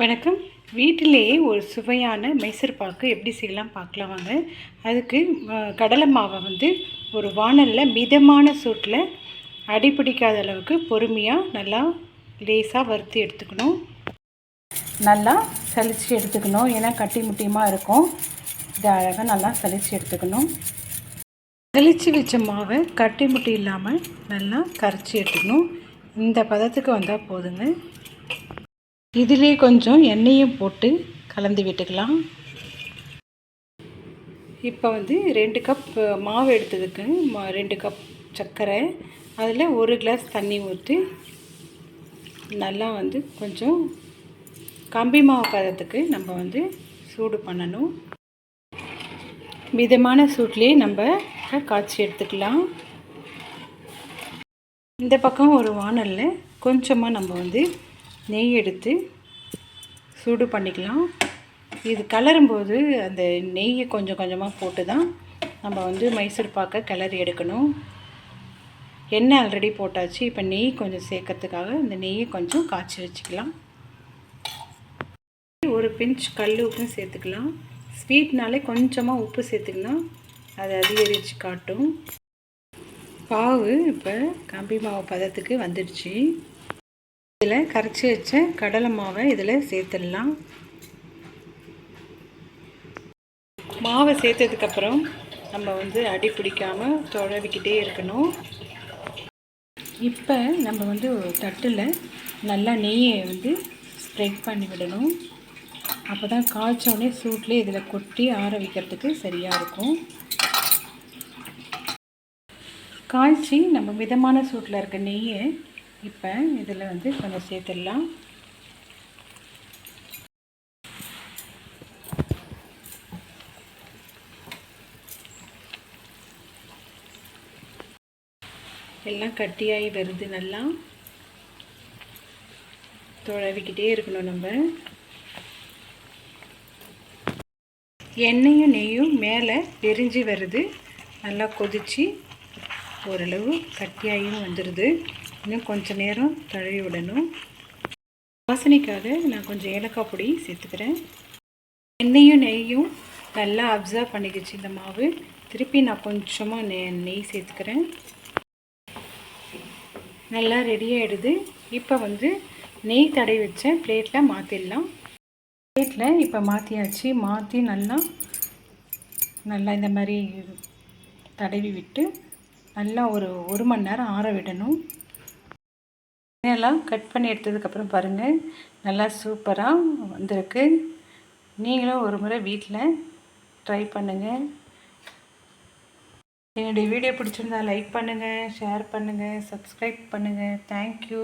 வணக்கம். வீட்டிலேயே ஒரு சுவையான மைசூர் பாக்கு எப்படி செய்யலாம் பார்க்கலாம் வாங்க. அதுக்கு கடலை மாவை வந்து ஒரு வாணலில் மிதமான சூட்டில் அடிப்பிடிக்காத அளவுக்கு பொறுமையாக நல்லா லேசாக வறுத்து எடுத்துக்கணும். நல்லா சளிச்சு எடுத்துக்கணும். ஏன்னா கட்டி முட்டியமாக இருக்கும். இதை அழகாக நல்லா சளிச்சு எடுத்துக்கணும். சளிச்சு வச்ச மாவை கட்டி முட்டி இல்லாமல் நல்லா கரைச்சி எடுத்துக்கணும். இந்த பதத்துக்கு வந்தால் போதுங்க. இதிலே கொஞ்சம் எண்ணெயும் போட்டு கலந்து விட்டுக்கலாம். இப்போ வந்து ரெண்டு கப் மாவு எடுத்ததுக்கு மா ரெண்டு கப் சர்க்கரை. அதில் ஒரு கிளாஸ் தண்ணி ஊற்றி நல்லா வந்து கொஞ்சம் கம்பி மாவு பதத்துக்கு நம்ம வந்து சூடு பண்ணணும். மிதமான சூட்லேயே நம்ம காய்ச்சி எடுத்துக்கலாம். இந்த பக்கம் ஒரு வானலில் கொஞ்சமாக நம்ம வந்து நெய் எடுத்து சூடு பண்ணிக்கலாம். இது கலரும்போது அந்த நெய்யை கொஞ்சம் கொஞ்சமாக போட்டு தான் நம்ம வந்து மைசூர் பாக்கை கிளறி எடுக்கணும். எண்ணெய் ஆல்ரெடி போட்டாச்சு. இப்போ நெய் கொஞ்சம் சேர்க்கறதுக்காக இந்த நெய்யை கொஞ்சம் காய்ச்சி வச்சுக்கலாம். ஒரு பிஞ்ச் கல் உப்பும் சேர்த்துக்கலாம். ஸ்வீட்னாலே கொஞ்சமாக உப்பு சேர்த்துக்கினா அதை அதிகரித்து காட்டும். பாவு இப்போ கம்பி மாவு பதத்துக்கு வந்துடுச்சு. இதில் கரைச்சி வச்ச கடலை மாவை இதில் சேர்த்துடலாம். மாவை சேர்த்ததுக்கப்புறம் நம்ம வந்து அடி பிடிக்காமல் துழவிக்கிட்டே இருக்கணும். இப்போ நம்ம வந்து தட்டில் நல்லா நெய்யை வந்து ஸ்ப்ரெட் பண்ணி விடணும். அப்போ தான் காய்ச்சோடனே சூட்லேயே இதில் கொட்டி ஆற வைக்கிறதுக்கு சரியாக இருக்கும். காய்ச்சி நம்ம மிதமான சூட்டில் இருக்க நெய்யை இப்போ இதில் வந்து கொஞ்சம் சேர்த்துடலாம். எல்லாம் கட்டியாகி வருது நல்லா. தொழவிக்கிட்டே இருக்கணும் நம்ம. எண்ணெயும் நெய்யும் மேலே எரிஞ்சு வருது. நல்லா கொதித்து ஓரளவு கட்டியாகியும் வந்துடுது இன்னும் கொஞ்சம் நேரம் தழுவி விடணும். வாசனைக்காக நான் கொஞ்சம் ஏலக்காய் பொடி சேர்த்துக்கிறேன். எண்ணெயும் நெய்யும் நல்லா அப்சர்வ் பண்ணிக்கிச்சு இந்த மாவு. திருப்பி நான் கொஞ்சமாக நெ நெய் சேர்த்துக்கிறேன். நல்லா ரெடியாகிடுது இப்போ வந்து நெய் தடவி வச்சேன் பிளேட்டில் மாற்றிடலாம் பிளேட்டில் இப்போ மாற்றியாச்சு மாற்றி நல்லா நல்லா இந்த மாதிரி தடவி விட்டு நல்லா ஒரு ஒரு மணி நேரம் ஆற விடணும். எல்லாம் கட் பண்ணி எடுத்ததுக்கப்புறம் பாருங்கள் நல்லா சூப்பராக வந்திருக்கு. நீங்களும் ஒரு முறை வீட்டில் ட்ரை பண்ணுங்கள் என்னுடைய வீடியோ பிடிச்சிருந்தா லைக் பண்ணுங்கள் ஷேர் பண்ணுங்கள் சப்ஸ்கிரைப் பண்ணுங்கள் தேங்க்யூ